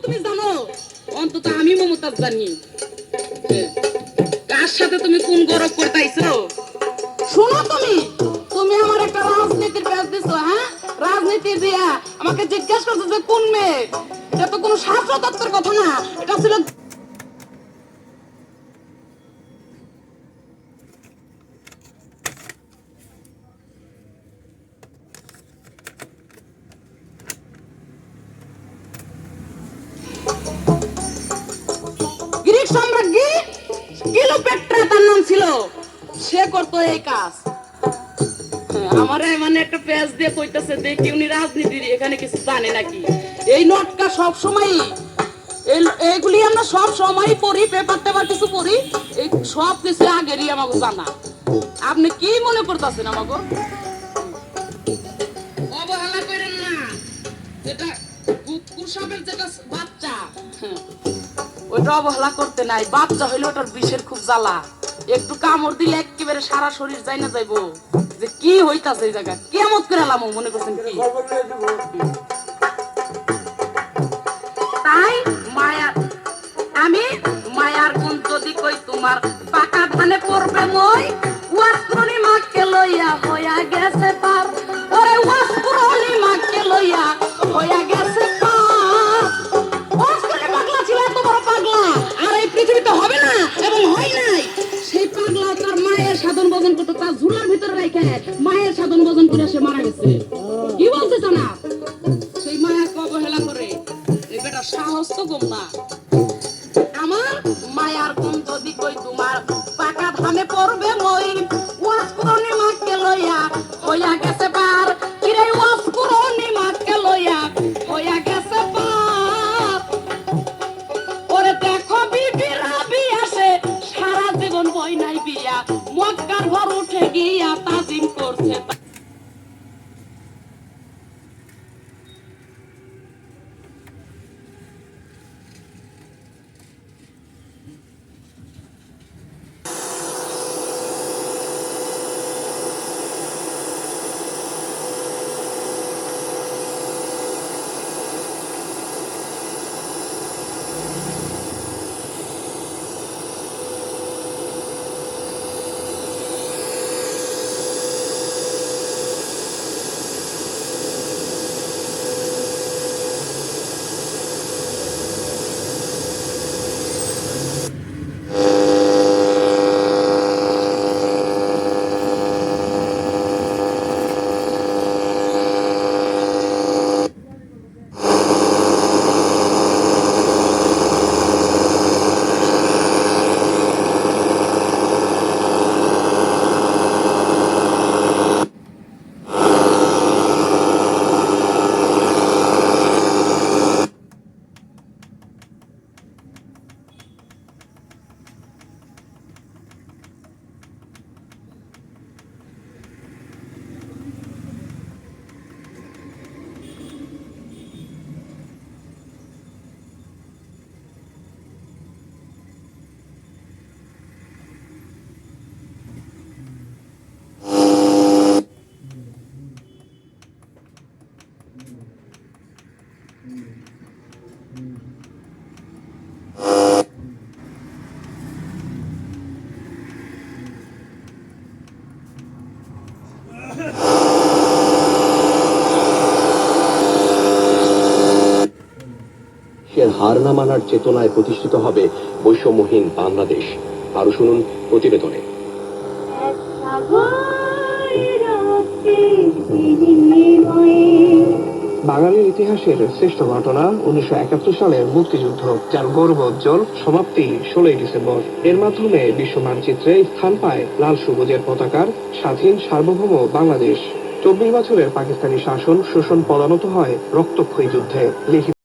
তুমি সাথে তুমি কোন গৌরব করতেইছো শোনো তুমি তুমি আমার একটা রাজনীতির পেজ দিছো রাজনীতি দিয়া আমাকে জিজ্ঞাসা করছ যে কোন মেয়ে এটা তো কোনো শাস্ত্র কথা না এটা ছিল কিলোপেট্রা তার নাম ছিল। সে করতো এই কাজ। আমারে মানে একটা পেজ দিয়ে কইতাছে, দেখি উনি রাজনীতির এখানে কিছু জানে নাকি? এই নটকা সব সময় এইগুলি আমরা সব সময় পড়ি পেপার টেপার কিছু পড়ি। এই সব কিছু আগেরই আমাকে জানা। আপনি কি মনে করতেছেন আমাকে অবহেলা করেন না। যেটা কুকুর সাপের যেটা বাচ্চা ওইটা অবহেলা করতে নাই, বাচ্চা হইলে ওটার বিষের খুব জ্বালা। একটু কামড় দিলে একেবারে সারা শরীর যাই না যাইবো। যে কি হইতাছে এই জায়গা কেমন করে লামো মনে করছেন কি? তাই মায়ার, আমি মায়ার গুণ যদি কই তোমার পাকা ধানে পড়বে মই ঝুলার ভিতরে রেখে মায়ের সাধন ভোজন করে সে মারা গেছে। কি বলতেছ না সেই মায়াকে অবহেলা করে। বেটা সাহস তো কম না। আমার মায়ার কোন যদি কই তোমার পাকা ধানে পড়বে মই বই নাই বিয়া। মক্কার ঘর উঠে গিয়া করছে সে হার না মানার চেতনায় প্রতিষ্ঠিত হবে বৈষম্যহীন বাংলাদেশ। আরও শুনুন প্রতিবেদনে। বাঙালির ইতিহাসের শ্রেষ্ঠ ঘটনা উনিশশো একাত্তর সালের মুক্তিযুদ্ধ যার গৌরবোজ্জ্বল সমাপ্তি ষোলোই ডিসেম্বর। এর মাধ্যমে বিশ্ব মানচিত্রে স্থান পায় লাল সবুজের পতাকার স্বাধীন সার্বভৌম বাংলাদেশ। চব্বিশ বছরের পাকিস্তানি শাসন শোষণ পদানত হয় রক্তক্ষয়ী যুদ্ধে। লিখিত